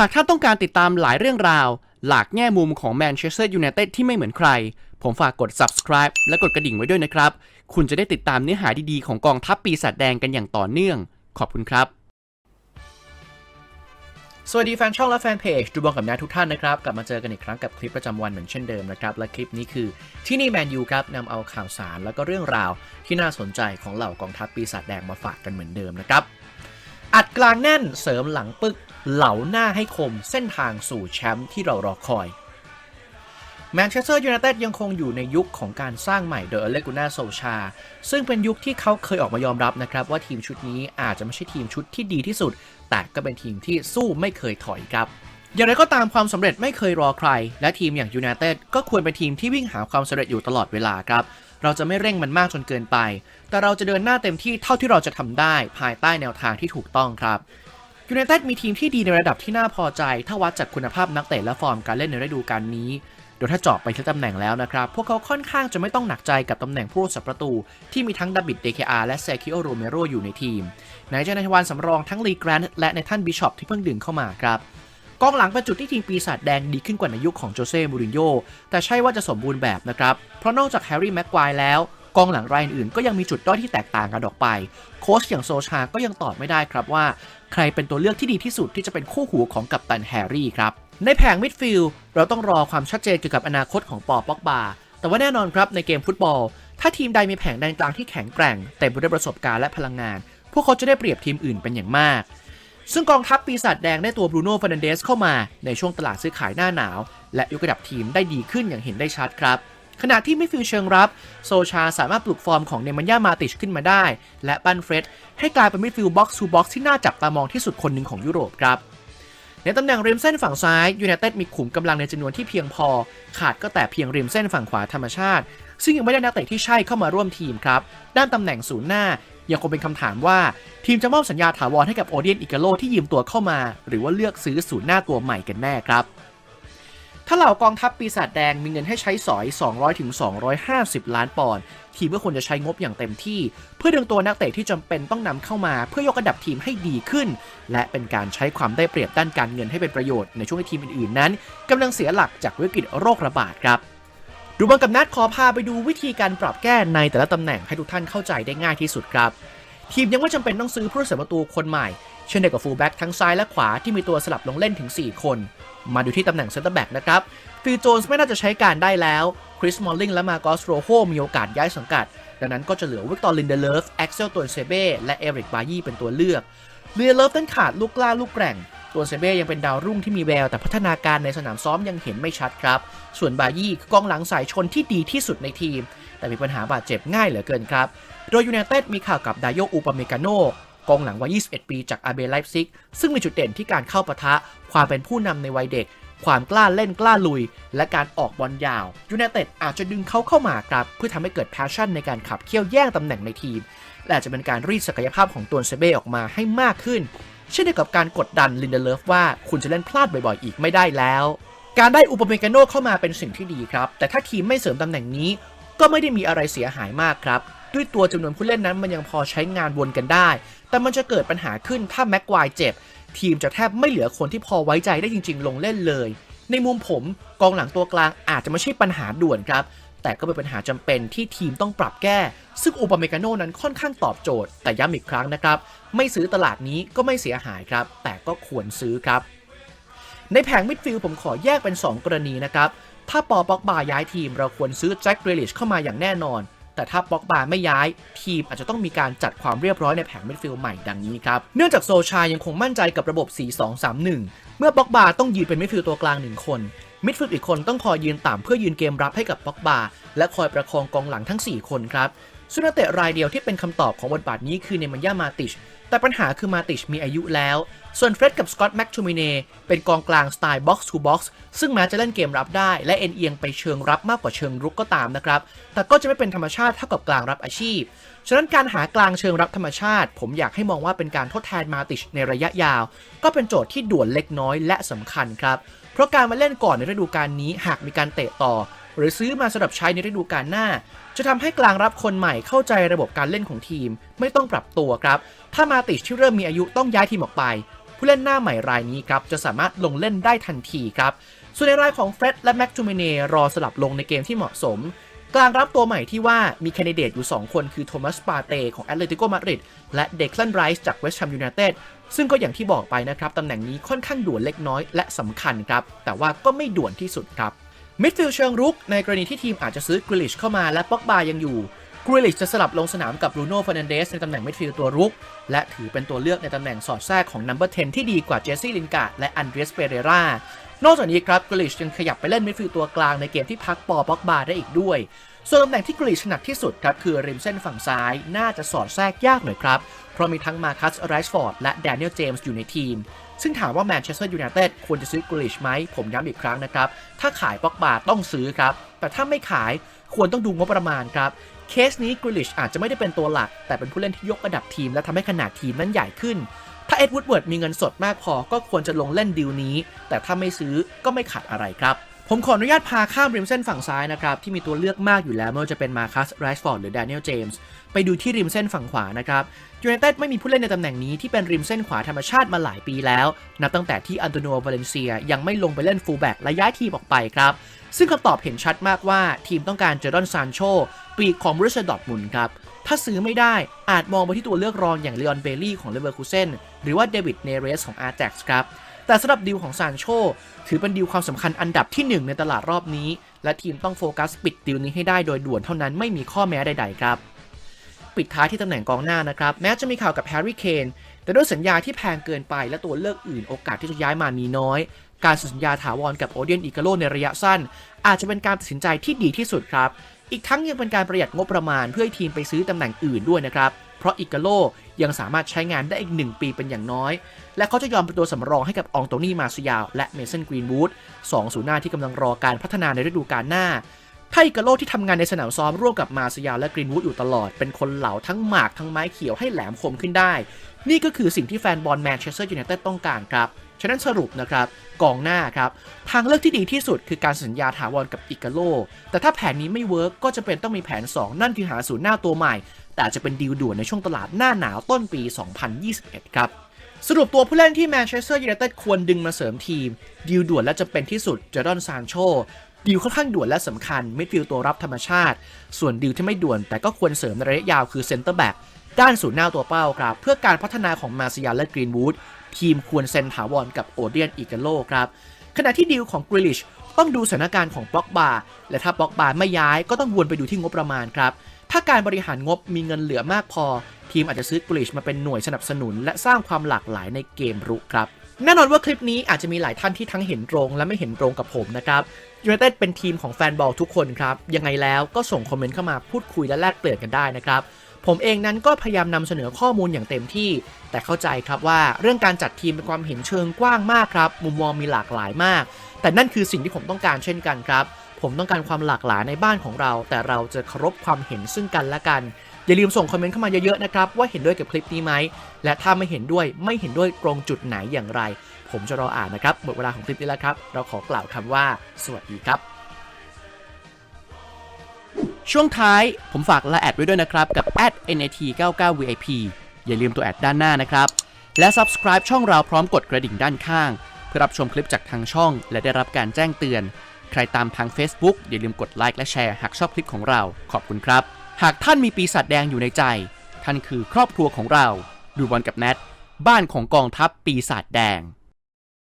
หากท่านต้องการติดตามหลายเรื่องราว หลากแง่มุมของแมนเชสเตอร์ยูไนเต็ดที่ไม่เหมือนใคร ผมฝากกด subscribe และกดกระดิ่งไว้ด้วยนะครับ คุณจะได้ติดตามเนื้อหาดีๆของกองทัพปีศาจแดงกันอย่างต่อเนื่อง ขอบคุณครับ สวัสดีแฟนช่องและแฟนเพจดูบอลกับนาทุกท่านนะครับ กลับมาเจอกันอีกครั้งกับคลิปประจำวันเหมือนเช่นเดิมนะครับ และคลิปนี้คือที่นี่แมนยูครับนำเอาข่าวสารแล้วก็เรื่องราวที่น่าสนใจของเหล่ากองทัพปีศาจแดงมาฝากกันเหมือนเดิมนะครับ อัดกลางแน่นเสริมหลังปึก เหลาหน้าให้คมเส้นทางสู่แชมป์ที่เรารอคอยแมนเชสเตอร์ยูไนเต็ดยังคงอยู่ในยุคของการสร้างใหม่โดยอเลกูน่าโซชา ซึ่งเป็นยุคที่เขาเคยออกมายอมรับนะครับ ว่าทีมชุดนี้อาจจะไม่ใช่ทีมชุดที่ดีที่สุด แต่ก็เป็นทีมที่สู้ไม่เคยถอยครับ อย่างไรก็ตามความสำเร็จไม่เคยรอใคร และทีมอย่างยูไนเต็ดก็ควรเป็นทีมที่วิ่งหาความสำเร็จอยู่ตลอดเวลาครับ เราจะไม่เร่งมันมากจนเกินไป แต่เราจะเดินหน้าเต็มที่เท่าที่เราจะทำได้ ภายใต้แนวทางที่ถูกต้องครับ ยูไนเต็ดมีทีมที่ดีในระดับที่น่าพอใจ ถ้าวัดจากคุณภาพนักเตะและฟอร์มการเล่นในฤดูกาลนี้ โดยถ้าเจาะไปที่ตำแหน่งแล้วนะครับ พวกเขาค่อนข้างจะไม่ต้องหนักใจกับตำแหน่งผู้รักษาประตู ที่มีทั้งดับบิดเดเคอาและเซคิโอโรเมโรอยู่ในทีมไหนจะในวันสำรองทั้งลีแกรนต์และในท่านบิชอปที่เพิ่งดึงเข้ามาครับกองหลังเป็นจุดที่ทีมปีศาจแดงดีขึ้นกว่าในยุคของโจเซ่ มูรินโญ่แต่ใช่ว่าจะสมบูรณ์แบบนะครับ เพราะนอกจากแฮร์รี่ แม็กควายแล้ว กองหลังรายอื่นก็ยังมีจุดด้อยที่แตกต่างกันออกไป โค้ชอย่างโซชาก็ยังตอบไม่ได้ครับว่า ใครเป็นตัวเลือกที่ดีที่สุดที่จะเป็นคู่หูของกัปตันแฮร์รี่ครับ ในแผงมิดฟิลด์เราต้องรอความชัดเจนเกี่ยวกับอนาคตของปอป็อกบาแต่ว่าแน่นอนครับในเกมฟุตบอล ถ้าทีมใดมีแผงแดนกลางที่แข็งแกร่งเต็มไปด้วยประสบการณ์และพลังงาน พวกเขาจะได้เปรียบทีมอื่นเป็นอย่างมากซึ่งกองทัพปีศาจแดงได้ตัวบรูโน่ฟานันเดสเข้ามาในช่วงตลาดซื้อขายหน้าหนาว และยกระดับทีมได้ดีขึ้นอย่างเห็นได้ชัดครับ ขณะที่มิฟิลเชิงรับ โซชาสามารถปลุกฟอร์มของเนมันยามาติชขึ้นมาได้ และปั้นเฟร็ดให้กลายเป็นมิดฟิลด์บ็อกซ์ทูบ็อกซ์ที่น่าจับตามองที่สุดคนหนึ่งของยุโรปครับในตำแหน่งริมเส้นฝั่งซ้ายยูไนเต็ดมีขุมกำลังในจำนวนที่เพียงพอ ขาดก็แต่เพียงริมเส้นฝั่งขวาธรรมชาติ ซึ่งยังไม่ได้นักเตะที่ใช่เข้ามาร่วมทีมครับ ด้านตำแหน่งศูนย์หน้า ยังคงเป็นคำถามว่า ทีมจะมอบสัญญาถาวรให้กับโอเดียนอิกาโลที่ยืมตัวเข้ามา หรือว่าเลือกซื้อศูนย์หน้าตัวใหม่กันแน่ครับ ถ้าเหล่ากองทัพปีศาจแดงมีเงินให้ใช้สอย 200ถึง250ล้านปอนด์ ทีมก็ควรจะใช้งบอย่างเต็มที่ เพื่อดึงตัวนักเตะที่จำเป็นต้องนำเข้ามา เพื่อยกระดับทีมให้ดีขึ้น และเป็นการใช้ความได้เปรียบด้านการเงินให้เป็นประโยชน์ในช่วงที่ทีมอื่นๆนั้นกำลังเสียหลักจากวิกฤตโรคระบาดครับดูบอลกับนัดขอพาไปดูวิธีการปรับแก้ในแต่ละตำแหน่งให้ทุกท่านเข้าใจได้ง่ายที่สุดครับ ทีมยังไม่จำเป็นต้องซื้อผู้รักษาประตูคนใหม่ เช่นเดียวกับฟูลแบ็กทั้งซ้ายและขวาที่มีตัวสลับลงเล่นถึง 4 คน มาดูที่ตำแหน่งเซนเตอร์แบ็กนะครับฟิลโจนส์ไม่น่าจะใช้การได้แล้ว คริสมอลลิงและมาโกสโรโฮมีโอกาสย้ายสังกัด ดังนั้นก็จะเหลือวิกตอร์ลินเดเลฟแอ็กเซลตัวเซเบ้และเอริกบายี่เป็นตัวเลือกลินเดเลฟนั้นขาดลูกกล้าลูกแกร่ง ตัวเซเบ้ยังเป็นดาวรุ่งที่มีแววแต่พัฒนาการในสนามซ้อมยังเห็นไม่ชัดครับ ส่วนบายี่คือกองหลังสายชนที่ดีที่สุดในทีม แต่มีปัญหาบาดเจ็บง่ายเหลือเกินครับ โดยยูไนเต็ดมีข่าวกับดายโยอูปาเมกาโน กองหลังวัย 21 ปีจากอาเบไลฟ์ซิก ซึ่งมีจุดเด่นที่การเข้าปะทะ ความเป็นผู้นำในวัยเด็ก ความกล้าเล่นกล้าลุย และการออกบอลยาวยูไนเต็ดอาจจะดึงเขาเข้ามาครับ เพื่อทำให้เกิดแพชชั่นในการขับเคี่ยวแย่งตำแหน่งในทีม และอาจจะเป็นการรีดศักยภาพของตัวเซเบ้ออกมาให้มากขึ้น เช่นเดียวกับการกดดันลินเดเลฟว่าคุณจะเล่นพลาดบ่อยๆ อีกไม่ได้แล้ว การได้อุปเมกาโนเข้ามาเป็นสิ่งที่ดีครับ แต่ถ้าทีมไม่เสริมตำแหน่งนี้ก็ไม่ได้มีอะไรเสียหายมากครับ ด้วยตัวจำนวนผู้เล่นนั้นมันยังพอใช้งานวนกันได้ แต่มันจะเกิดปัญหาขึ้นถ้าแม็กควายเจ็บ ทีมจะแทบไม่เหลือคนที่พอไว้ใจได้จริง ๆ ลงเล่นเลย ในมุมผมกองหลังตัวกลางอาจจะไม่ใช่ปัญหาด่วนครับ แต่ก็เป็นปัญหาจำเป็นที่ทีมต้องปรับแก้ ซึ่งอุปเมกาโนนั้นค่อนข้างตอบโจทย์ แต่ย้ำอีกครั้งนะครับ ไม่ซื้อตลาดนี้ก็ไม่เสียหายครับ แต่ก็ควรซื้อครับ ในแผงมิดฟิลด์ผมขอแยกเป็น 2 กรณีนะครับถ้าปอป็อกบาย้ายทีมเราควรซื้อแจ็คเกรลิชเข้ามาอย่างแน่นอน แต่ถ้าป็อกบาไม่ย้าย ทีมอาจจะต้องมีการจัดความเรียบร้อยในแผงมิดฟิลด์ใหม่ดังนี้ครับ เนื่องจากโซชายังคงมั่นใจกับระบบ 4-2-3-1 เมื่อป็อกบาต้องยืนเป็นมิดฟิลด์ตัวกลาง1คนมิดฟิลด์อีกคนต้องคอยยืนต่ำเพื่อยืนเกมรับให้กับป็อกบาและคอยประคองกองหลังทั้ง 4 คนครับซึ่งนักเตะรายเดียวที่เป็นคำตอบของบทบาทนี้คือเนมันยามาติช แต่ปัญหาคือมาติชมีอายุแล้ว ส่วนเฟร็ดกับสกอตแม็กทูมิเนเป็นกองกลางสไตล์บ็อกซ์ทูบ็อกซ์ซึ่งแม้จะเล่นเกมรับได้ และเอ็นเอียงไปเชิงรับมากกว่าเชิงรุกก็ตามนะครับ แต่ก็จะไม่เป็นธรรมชาติเท่ากับกลางรับอาชีพ ฉะนั้นการหากลางเชิงรับธรรมชาติ ผมอยากให้มองว่าเป็นการทดแทนมาติชในระยะยาว ก็เป็นโจทย์ที่ด่วนเล็กน้อยและสำคัญครับ เพราะการมาเล่นก่อนในฤดูกาลนี้หากมีการเตะต่อ หรือซื้อมาสำหรับใช้ในฤดูกาลหน้า จะทำให้กลางรับคนใหม่เข้าใจระบบการเล่นของทีม ไม่ต้องปรับตัวครับ ถ้ามาติชที่เริ่มมีอายุต้องย้ายทีมออกไป ผู้เล่นหน้าใหม่รายนี้ครับจะสามารถลงเล่นได้ทันทีครับส่วนในรายของเฟร็ดและแม็กจูเมเน่รอสลับลงในเกมที่เหมาะสม กลางรับตัวใหม่ที่ว่ามีแคนดิเดตอยู่ 2 คนคือโทมัสปาเตของแอตเลติโกมาดริดและเดคลันไรส์จากเวสต์แฮมยูไนเต็ดซึ่งก็อย่างที่บอกไปนะครับ ตำแหน่งนี้ค่อนข้างด่วนเล็กน้อยและสำคัญครับ แต่ว่าก็ไม่ด่วนที่สุดครับ มิดฟิลด์เชิงรุกในกรณีที่ทีมอาจจะซื้อกริลิชเข้ามาและป็อกบายังอยู่กริลิชจะสลับลงสนามกับบรูโน่ฟานันเดสในตำแหน่งมิดฟิลด์ตัวรุก และถือเป็นตัวเลือกในตำแหน่งสอดแทรกของนัมเบอร์10ที่ดีกว่าเจสซี่ลินกาดและอันเดรสเปเรรานอกจากนี้ครับกริลิชยังขยับไปเล่นมิดฟิลด์ตัวกลางในเกมที่พักปอป็อกบาได้อีกด้วย ส่วนตำแหน่งที่กรีชถนัดที่สุดครับคือริมเส้นฝั่งซ้ายน่าจะสอดแทรกยากหน่อยครับ เพราะมีทั้งมาคัสไรส์ฟอร์ดและแดเนียลเจมส์อยู่ในทีม ซึ่งถามว่าแมนเชสเตอร์ยูไนเต็ดควรจะซื้อกรีชไหม ผมย้ำอีกครั้งนะครับ ถ้าขายป็อกบาต้องซื้อครับ แต่ถ้าไม่ขายควรต้องดูงบประมาณครับเคสนี้กริลิชอาจจะไม่ได้เป็นตัวหลัก แต่เป็นผู้เล่นที่ยกระดับทีม และทำให้ขนาดทีมนั้นใหญ่ขึ้น ถ้าเอ็ดวูดเวิร์ดมีเงินสดมากพอก็ควรจะลงเล่นดีลนี้ แต่ถ้าไม่ซื้อก็ไม่ขาดอะไรครับ ผมขออนุญาตพาข้ามริมเส้นฝั่งซ้ายนะครับ ที่มีตัวเลือกมากอยู่แล้ว ไม่ว่าจะเป็นมาคัสไรส์ฟอร์ดหรือแดเนียลเจมส์ไปดูที่ริมเส้นฝั่งขวานะครับยูไนเต็ดไม่มีผู้เล่นในตำแหน่งนี้ที่เป็นริมเส้นขวาธรรมชาติมาหลายปีแล้ว นับตั้งแต่ที่อันโตนิโอวาเลนเซียยังไม่ลงไปเล่นฟูลแบ็กและย้ายทีมออกไปครับ ซึ่งคำตอบเห็นชัดมากว่าทีมต้องการเจอรอนซานโชปีกของบรูเซดอทมุนครับถ้าซื้อไม่ได้อาจมองไปที่ตัวเลือกรองอย่างเลออนเบลลี่ของเลเวอร์คูเซนหรือว่าเดวิดเนเรสของอาร์แจ็กซ์ครับ แต่สำหรับดีลของซานโชถือเป็นดีลความสำคัญอันดับที่ 1 ในตลาดรอบนี้ และทีมต้องโฟกัสปิดดีลนี้ให้ได้โดยด่วนเท่านั้นไม่มีข้อแม้ใด ๆ ครับปิดท้ายที่ตำแหน่งกองหน้านะครับ แม้จะมีข่าวกับแฮร์รี่เคนแต่ด้วยสัญญาที่แพงเกินไปและตัวเลือกอื่นโอกาสที่จะย้ายมามีน้อย การสัญญาถาวรกับโอเดียนอีกาโลในระยะสั้น อาจจะเป็นการตัดสินใจที่ดีที่สุดครับ อีกทั้งยังเป็นการประหยัดงบประมาณเพื่อให้ทีมไปซื้อตำแหน่งอื่นด้วยนะครับ เพราะอิกาโลยังสามารถใช้งานได้อีก 1 ปีเป็นอย่างน้อย และเขาจะยอมเป็นตัวสำรองให้กับอองโตนี่มาซิยาวและเมสันกรีนวูดสองศูนย์หน้าที่กำลังรอการพัฒนาในฤดูกาลหน้า ถ้าอิกาโลที่ทำงานในสนามซ้อมร่วมกับมาซิยาและกรีนวูดอยู่ตลอด เป็นคนเหลาทั้งหมากทั้งไม้เขียวให้แหลมคมขึ้นได้ นี่ก็คือสิ่งที่แฟนบอลแมนเชสเตอร์ยูไนเต็ดต้องการครับ ฉะนั้นสรุปนะครับกองหน้าครับ ทางเลือกที่ดีที่สุดคือการสัญญาถาวรกับอิกาโล แต่ถ้าแผนนี้ไม่เวิร์กก็จะเป็นต้องมีแผน 2 นั่นคือหาศูนย์หน้าตัวใหม่ แต่จจะเป็นดีลด่วนในช่วงตลาดหน้าหนาวต้นปี 2021 ครับสรุปตัวผู้เล่นที่แมนเชสเตอร์ยูไนเต็ดควรดึงมาเสริมทีมดีลด่วนและจะเป็นที่สุดเจอร์ดอนซานโช ดีลค่อนข้างด่วนและสำคัญมิดฟิลด์ตัวรับธรรมชาติ ส่วนดีลที่ไม่ด่วนแต่ก็ควรเสริมในระยะยาวคือเซนเตอร์แบ็กด้านศูนย์หน้าตัวเป้าครับ เพื่อการพัฒนาของมาซิยาและกรีนวูดทีมควรเซ็นถาวรกับโอเดียนอีกาโลครับขณะที่ดีลของกริลิชต้องดูสถานการณ์ของบล็อกบาร์และถ้าบล็อกบาร์ไม่ย้ายก็ต้องวนไปดูที่งบประมาณครับ ถ้าการบริหารงบมีเงินเหลือมากพอ ทีมอาจจะซื้อกริลิชมาเป็นหน่วยสนับสนุน และสร้างความหลากหลายในเกมรุกครับ แน่นอนว่าคลิปนี้อาจจะมีหลายท่านที่ทั้งเห็นตรง และไม่เห็นตรงกับผมนะครับยูไนเต็ดเป็นทีมของแฟนบอลทุกคนครับ ยังไงแล้วก็ส่งคอมเมนต์เข้ามาพูดคุยและแลกเปลี่ยนกันได้นะครับ ผมเองนั้นก็พยายามนำเสนอข้อมูลอย่างเต็มที่ แต่เข้าใจครับว่าเรื่องการจัดทีมเป็นความเห็นเชิงกว้างมากครับ มุมมองมีหลากหลายมาก แต่นั่นคือสิ่งที่ผมต้องการเช่นกันครับ ผมต้องการความหลากหลายในบ้านของเรา แต่เราจะเคารพความเห็นซึ่งกันและกัน อย่าลืมส่งคอมเมนต์เข้ามาเยอะๆนะครับว่าเห็นด้วยกับคลิปนี้ไหมและถ้าไม่เห็นด้วยไม่เห็นด้วยตรงจุดไหนอย่างไร ผมจะรออ่านนะครับหมดเวลาของคลิปนี้แล้วครับ เราขอกล่าวคำว่า สวัสดีครับช่วงท้ายผมฝากละแอดไว้ด้วยนะครับ กับ @nat99vip อย่าลืมตัวแอดด้านหน้านะครับ และ subscribe ช่องเราพร้อมกดกระดิ่งด้านข้าง เพื่อรับชมคลิปจากทางช่อง และได้รับการแจ้งเตือน ใครตามทาง Facebook อย่าลืมกดไลค์และแชร์หากชอบคลิปของเรา ขอบคุณครับ หากท่านมีปีศาจแดงอยู่ในใจ ท่านคือครอบครัวของเรา ดูบอลกับแนทบ้านของกองทัพปีศาจแดง